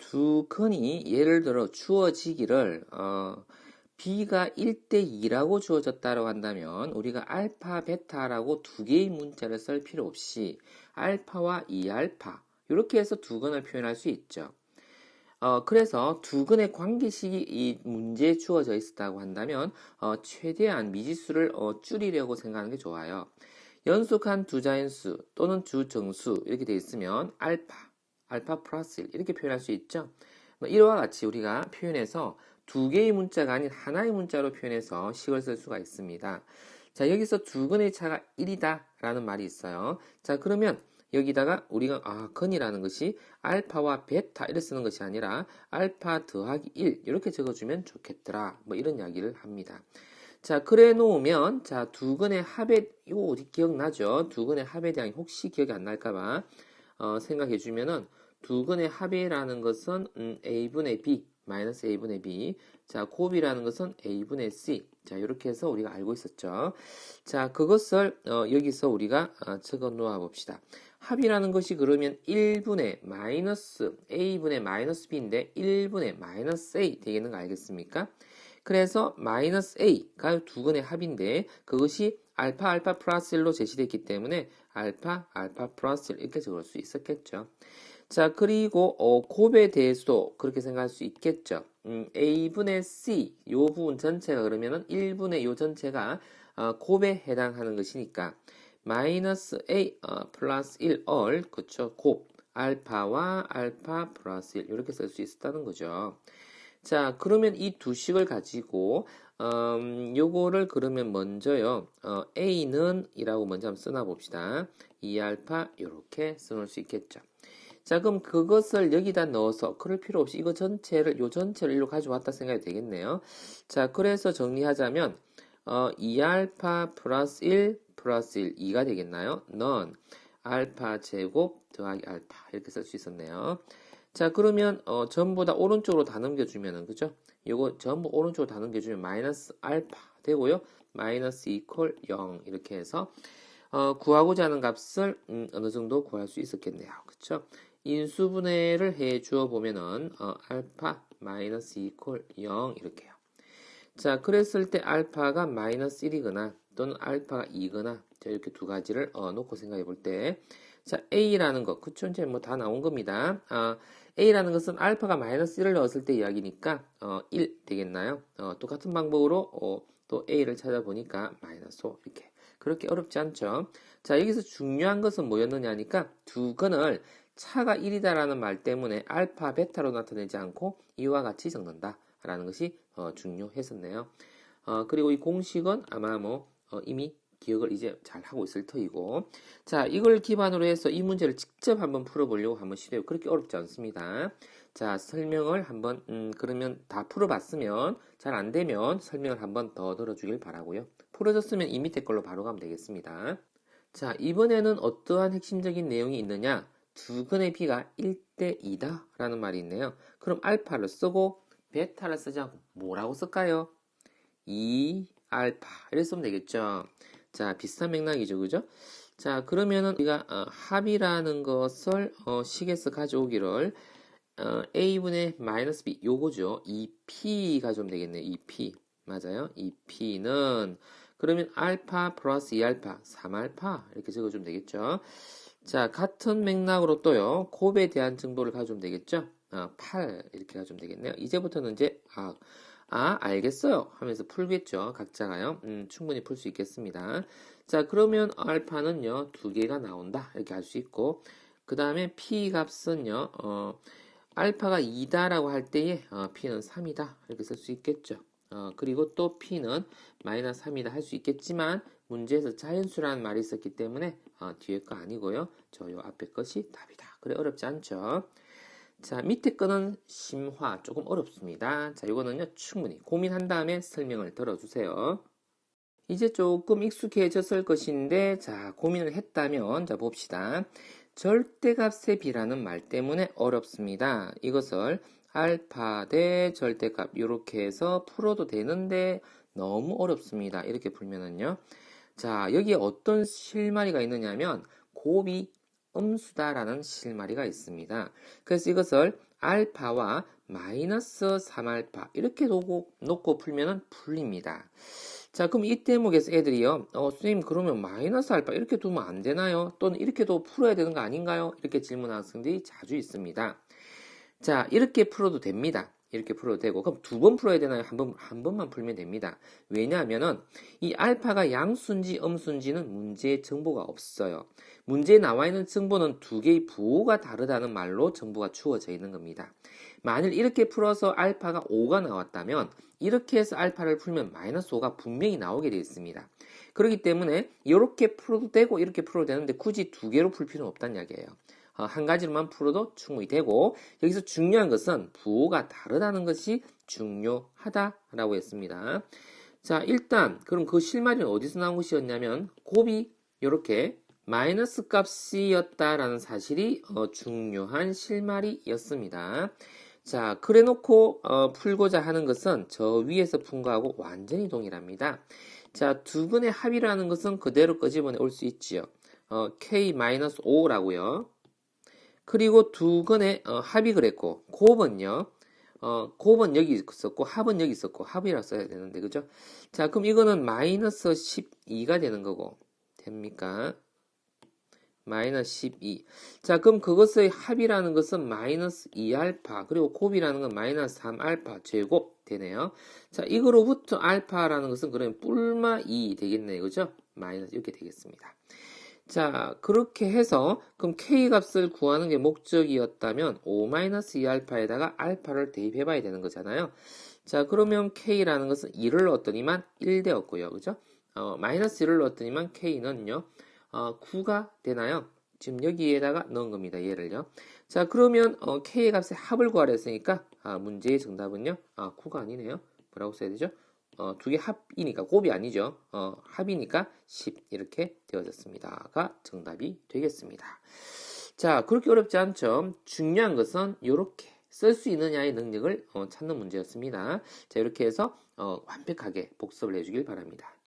두 근이 예를 들어 주어지기를 어, b가 1대2라고 주어졌다고 한다면 우리가 알파, 베타라고 두 개의 문자를 쓸 필요 없이 알파와 2알파 이렇게 해서 두 근을 표현할 수 있죠. 어, 그래서 두 근의 관계식이 이 문제에 주어져 있었다고 한다면 어, 최대한 미지수를 어, 줄이려고 생각하는 게 좋아요. 연속한 두 자연수 또는 두 정수 이렇게 되어 있으면 알파, 알파 플러스 1 이렇게 표현할 수 있죠. 뭐 이와 같이 우리가 표현해서 두 개의 문자가 아닌 하나의 문자로 표현해서 식을 쓸 수가 있습니다. 자, 여기서 두 근의 차가 1이다 라는 말이 있어요. 자, 그러면 여기다가 우리가 아 건이라는 것이 알파와 베타 이렇게 쓰는 것이 아니라 알파 더하기 1 이렇게 적어주면 좋겠더라 뭐 이런 이야기를 합니다. 자 그래 놓으면 자 두 근의 합의 이거 어디 기억나죠? 두 근의 합에 대한 혹시 기억이 안 날까봐 어, 생각해 주면은 두 근의 합이라는 것은 음, a분의 b 마이너스 a분의 b 자 곱이라는 것은 a분의 c 자 이렇게 해서 우리가 알고 있었죠. 자 그것을 어, 여기서 우리가 어, 적어 놓아 봅시다. 합이라는 것이 그러면 1분의 마이너스 a분의 마이너스 b인데 1분의 마이너스 a 되겠는 거 알겠습니까? 그래서 마이너스 a가 두 근의 합인데 그것이 알파 알파 플러스 1로 제시됐기 때문에 알파 알파 플러스 1 이렇게 적을 수 있었겠죠. 자 그리고 어, 곱에 대해서도 그렇게 생각할 수 있겠죠. 음, a분의 c 요 부분 전체가 그러면은 1분의 요 전체가 어, 곱에 해당하는 것이니까 마이너스 a 어, 플러스 1 얼, 그쵸? 곱 알파와 알파 플러스 1 이렇게 쓸 수 있었다는 거죠. 자, 그러면 이 두 식을 가지고 음, 요거를 그러면 먼저요. 어, a는 이라고 먼저 한번 써놔 봅시다. 2알파 이렇게 써놓을 수 있겠죠. 자, 그럼 그것을 여기다 넣어서 그럴 필요 없이 이거 전체를 요 전체를 일로 가져왔다 생각이 되겠네요. 자, 그래서 정리하자면 어, 2알파 플러스 1 플러스 1, 2가 되겠나요? 넌 알파 제곱 더하기 알파 이렇게 쓸 수 있었네요. 자 그러면 어, 전부 다 오른쪽으로 다 넘겨주면은 그죠? 이거 전부 오른쪽으로 다 넘겨주면 마이너스 알파 되고요. 마이너스 이퀄 0 이렇게 해서 어, 구하고자 하는 값을 음, 어느 정도 구할 수 있었겠네요. 그쵸? 인수분해를 해 주어 보면은 어, 알파 마이너스 이퀄 0 이렇게요. 자 그랬을 때 알파가 마이너스 1이거나 또는 알파가 2거나 자, 이렇게 두 가지를 어, 놓고 생각해 볼 때, 자, A라는 것, 그쵸? 이제 뭐 다 나온 겁니다. 아, A라는 것은 알파가 마이너스 1을 넣었을 때 이야기니까, 어, 1 되겠나요? 어, 똑같은 방법으로, 어, 또 A를 찾아보니까 마이너스 5, 이렇게. 그렇게 어렵지 않죠? 자, 여기서 중요한 것은 뭐였느냐니까, 두 건을 차가 1이다라는 말 때문에 알파, 베타로 나타내지 않고 이와 같이 적는다. 라는 것이 어, 중요했었네요. 어, 그리고 이 공식은 아마 뭐 어, 이미 기억을 이제 잘 하고 있을 터이고 자 이걸 기반으로 해서 이 문제를 직접 한번 풀어보려고 한번 시도해 그렇게 어렵지 않습니다 자 설명을 한번 음, 그러면 다 풀어봤으면 잘 안되면 설명을 한번 더 들어주길 바라고요 풀어졌으면 이 밑에 걸로 바로 가면 되겠습니다 자 이번에는 어떠한 핵심적인 내용이 있느냐 두 근의 비가 1대 2다 라는 말이 있네요 그럼 알파를 쓰고 베타를 쓰지 않고 뭐라고 쓸까요 2 알파 이렇게 쓰면 되겠죠. 자 비슷한 맥락이죠, 그죠? 자 그러면은 우리가 어, 합이라는 것을 어, 식에서 가져오기를 어, a분의 마이너스 b 요거죠. 2p 가져오면 되겠네요. 2p 맞아요. 2p는 그러면 알파 플러스 2알파 3알파 이렇게 적어주면 되겠죠. 자 같은 맥락으로 또요 곱에 대한 정보를 가져오면 되겠죠. 어, 8 이렇게 가져오면 되겠네요. 이제부터는 이제 아 아, 알겠어요. 하면서 풀겠죠. 각자가요. 음, 충분히 풀 수 있겠습니다. 자, 그러면 알파는요, 두 개가 나온다. 이렇게 할 수 있고, 그 다음에 p 값은요, 어, 알파가 2다라고 할 때에 어, p는 3이다. 이렇게 쓸 수 있겠죠. 어, 그리고 또 p는 마이너스 3이다 할 수 있겠지만, 문제에서 자연수라는 말이 있었기 때문에, 어, 뒤에 거 아니고요. 저 요 앞에 것이 답이다. 그래, 어렵지 않죠. 자, 밑에 거는 심화 조금 어렵습니다. 자, 이거는요 충분히 고민한 다음에 설명을 들어주세요. 이제 조금 익숙해졌을 것인데, 자, 고민을 했다면, 자, 봅시다. 절대값의 비라는 말 때문에 어렵습니다. 이것을 알파 대 절대값, 이렇게 해서 풀어도 되는데, 너무 어렵습니다. 이렇게 풀면은요. 자, 여기에 어떤 실마리가 있느냐면, 곱이 음수다라는 실마리가 있습니다. 그래서 이것을 알파와 마이너스 3알파 이렇게 놓고, 놓고 풀면은 풀립니다. 자, 그럼 이 대목에서 애들이요, 어, 선생님, 그러면 마이너스 알파 이렇게 두면 안 되나요? 또는 이렇게도 풀어야 되는 거 아닌가요? 이렇게 질문하는 학생들이 자주 있습니다. 자, 이렇게 풀어도 됩니다. 이렇게 풀어도 되고, 그럼 두 번 풀어야 되나요? 한 번, 한 번만 풀면 됩니다. 왜냐하면은, 이 알파가 양수인지 음수인지는 문제에 정보가 없어요. 문제에 나와 있는 정보는 두 개의 부호가 다르다는 말로 정보가 주어져 있는 겁니다. 만일 이렇게 풀어서 알파가 5가 나왔다면, 이렇게 해서 알파를 풀면 마이너스 5가 분명히 나오게 되어 있습니다. 그렇기 때문에 이렇게 풀어도 되고 이렇게 풀어도 되는데 굳이 두 개로 풀 필요는 없다는 이야기예요. 어, 한 가지로만 풀어도 충분히 되고 여기서 중요한 것은 부호가 다르다는 것이 중요하다라고 했습니다. 자 일단 그럼 그 실마리는 어디서 나온 것이었냐면 곱이 이렇게 마이너스 값이었다라는 사실이 어, 중요한 실마리였습니다. 자, 그래 놓고 어, 풀고자 하는 것은 저 위에서 푼 거하고 완전히 동일합니다. 자, 두 근의 합이라는 것은 그대로 끄집어내 올 수 있지요. 어, k-5라고요. 그리고 두 근의 어, 합이 그랬고 곱은요. 어, 곱은 여기 있었고 합은 여기 있었고 합이라 써야 되는데 그죠? 자, 그럼 이거는 마이너스 12가 되는 거고 됩니까? 마이너스 12. 자, 그럼 그것의 합이라는 것은 마이너스 2알파, 그리고 곱이라는 건 마이너스 3알파 제곱 되네요. 자, 이거로부터 알파라는 것은 그러면 뿔마 2 되겠네요. 그죠? 마이너스 이렇게 되겠습니다. 자, 그렇게 해서 그럼 k 값을 구하는 게 목적이었다면 5-2알파에다가 알파를 대입해 봐야 되는 거잖아요. 자, 그러면 k라는 것은 1을 넣었더니만 1 되었고요. 그죠? 어, 마이너스 1을 넣었더니만 k는요. 어, 9가 되나요? 지금 여기에다가 넣은 겁니다. 얘를요. 자, 그러면 어, k의 값의 합을 구하려 했으니까 아, 문제의 정답은요. 아, 9가 아니네요. 뭐라고 써야 되죠? 어, 두 개 합이니까 곱이 아니죠. 어, 합이니까 10 이렇게 되어졌습니다가 정답이 되겠습니다. 자, 그렇게 어렵지 않죠. 중요한 것은 이렇게 쓸 수 있느냐의 능력을 어, 찾는 문제였습니다. 자, 이렇게 해서 어, 완벽하게 복습을 해주길 바랍니다.